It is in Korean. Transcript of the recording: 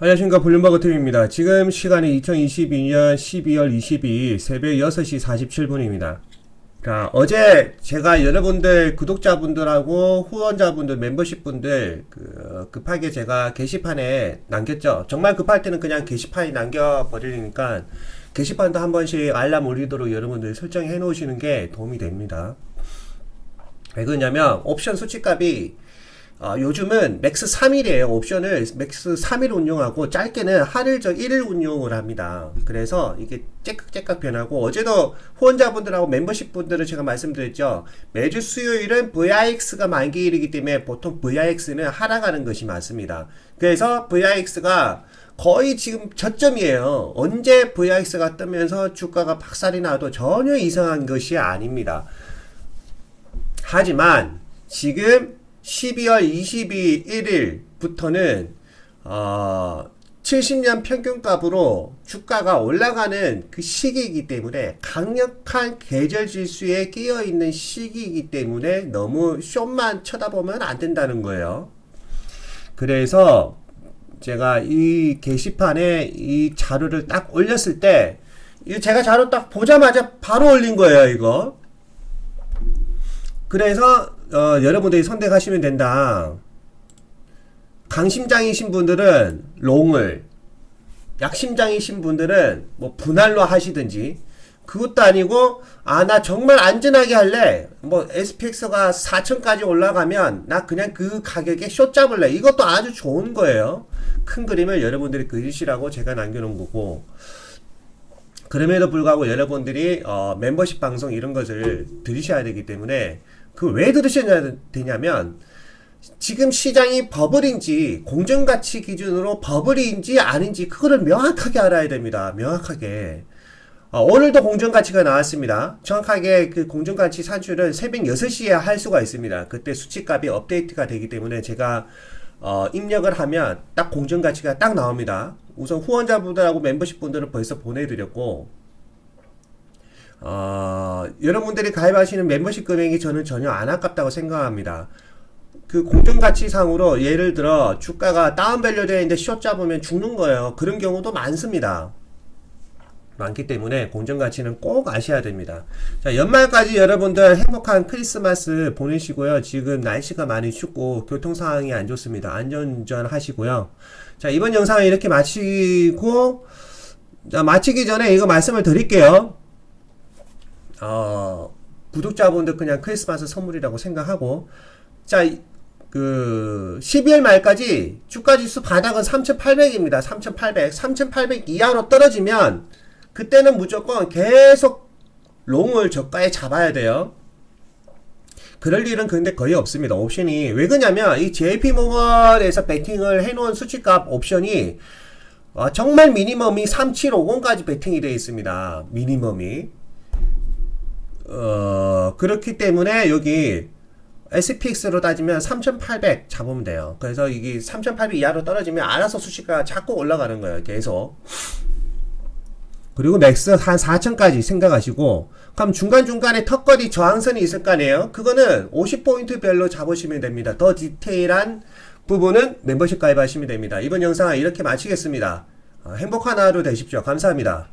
안녕하십니까 팀입니다. 지금 시간이 2022년 12월 22일 새벽 6시 47분입니다. 자, 어제 제가 여러분들 구독자분들하고 후원자분들 멤버십분들 그 급하게 제가 게시판에 남겼죠. 정말 급할 때는 그냥 게시판에 남겨버리니까 게시판도 한 번씩 알람 올리도록 여러분들 설정해 놓으시는 게 도움이 됩니다. 왜 그러냐면 옵션 수치값이 어, 요즘은 맥스 3일이에요. 옵션을 맥스 3일 운용하고 짧게는 하루 저 1일 운용을 합니다. 그래서 이게 째깍째깍 변하고 어제도 후원자분들하고 멤버십 분들은 제가 말씀드렸죠. 매주 수요일은 VIX가 만기일이기 때문에 보통 VIX는 하락하는 것이 많습니다. 그래서 VIX가 거의 지금 저점이에요. 언제 VIX가 뜨면서 주가가 박살이 나도 전혀 이상한 것이 아닙니다. 하지만 지금 12월 21일부터는 어 70년 평균값으로 주가가 올라가는 그 시기이기 때문에 강력한 계절 질수에 끼어 있는 시기이기 때문에 너무 쇼만 쳐다보면 안 된다는 거예요. 그래서 제가 이 게시판에 이 자료를 딱 올렸을 때, 이 제가 자료 딱 보자마자 바로 올린 거예요, 이거. 그래서 어, 여러분들이 선택하시면 된다. 강심장이신 분들은 롱을, 약심장이신 분들은 뭐 분할로 하시든지, 그것도 아니고, 아, 나 정말 안전하게 할래. 뭐, SPX가 4천까지 올라가면, 나 그냥 그 가격에 숏 잡을래. 이것도 아주 좋은 거예요. 큰 그림을 여러분들이 그리시라고 제가 남겨놓은 거고, 그럼에도 불구하고 여러분들이 어, 멤버십 방송 이런 것을 들으셔야 되기 때문에 그 왜 들으셔야 되냐면 지금 시장이 버블인지 공정가치 기준으로 버블인지 아닌지 그거를 명확하게 알아야 됩니다. 명확하게. 어, 오늘도 공정가치가 나왔습니다. 정확하게 그 공정가치 산출은 새벽 6시에 할 수가 있습니다. 그때 수치값이 업데이트가 되기 때문에 제가 어, 입력을 하면 딱 공정가치가 딱 나옵니다. 우선 후원자분들하고 멤버십 분들은 벌써 보내드렸고, 어, 여러분들이 가입하시는 멤버십 금액이 저는 전혀 안 아깝다고 생각합니다. 그 공정 가치상으로 예를 들어 주가가 다운 밸류 되어 있는데 숏 잡으면 죽는 거예요. 그런 경우도 많습니다. 많기 때문에 공정 가치는 꼭 아셔야 됩니다. 자, 연말까지 여러분들 행복한 크리스마스 보내시고요. 지금 날씨가 많이 춥고 교통 상황이 안 좋습니다. 안전운전 하시고요. 자, 이번 영상을 이렇게 마치고, 자, 마치기 전에 이거 말씀을 드릴게요. 어, 구독자분들 그냥 크리스마스 선물이라고 생각하고, 자, 이- 그 12월 말까지 주가 지수 바닥은 3,800입니다. 3,800. 3,800 이하로 떨어지면 그때는 무조건 계속 롱을 저가에 잡아야 돼요. 그럴 일은 근데 거의 없습니다. 옵션이 왜 그러냐면 이 JP 모건에서 베팅을 해놓은 수치값 옵션이 어, 정말 미니멈이 3750까지 베팅이 되어 있습니다. 미니멈이 어, 그렇기 때문에 여기 SPX로 따지면 3,800 잡으면 돼요. 그래서 이게 3,800 이하로 떨어지면 알아서 수치가 자꾸 올라가는 거예요. 계속. 그리고 맥스 한 4,000까지 생각하시고, 그럼 중간중간에 턱걸이 저항선이 있을 거 아니에요? 그거는 50포인트 별로 잡으시면 됩니다. 더 디테일한 부분은 멤버십 가입하시면 됩니다. 이번 영상은 이렇게 마치겠습니다. 어, 행복한 하루 되십시오. 감사합니다.